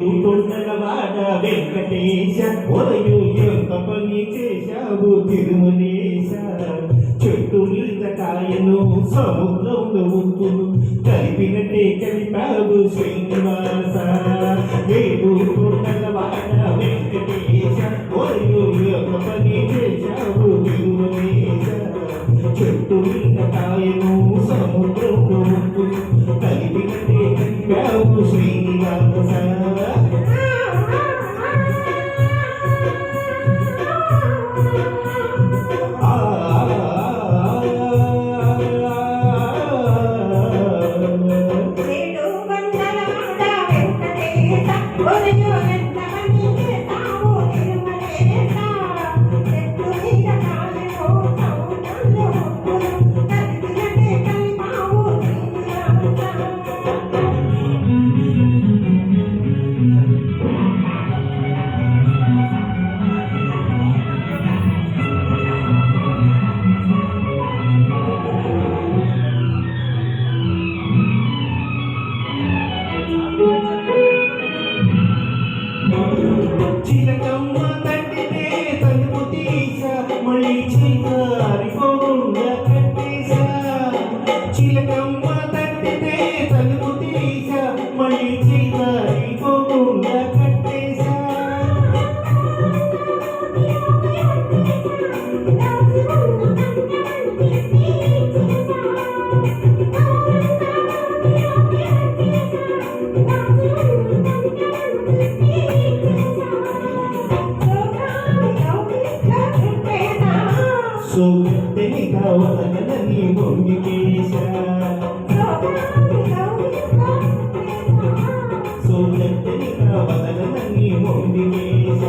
కొండలవాడ వెంకటేశ ఒరయు యొక్క చేశావు తిరుమలేశ. చెట్టు మీద కాయను సముద్రంలో ఉప్పును కలిపినట్టే కలిపావు శ్రీనివాస. ఏడు కొండలవాడ వెంకటేశ ఒరయు యొక్క చేశావు తిరుమలేశ. చెట్టు మీద కాయను సముద్రంలో ఉప్పును కలిపినట్టే కలిపావు శ్రీనివాస. ఏడు వందల చిలకమ్మ తట్టితే తలుపు తీసా మళ్ళీ చీకరిపోకుండా సోగట్టెగా వదల నీ ముందుకేశ సోగట్టెగా వదల నీ ముందుకేశ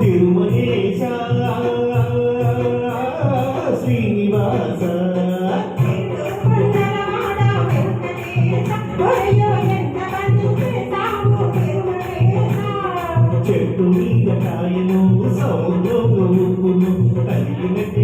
తిరుమలేశ శ్రీనివాస గాయము సౌరము కలిగినటి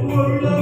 world of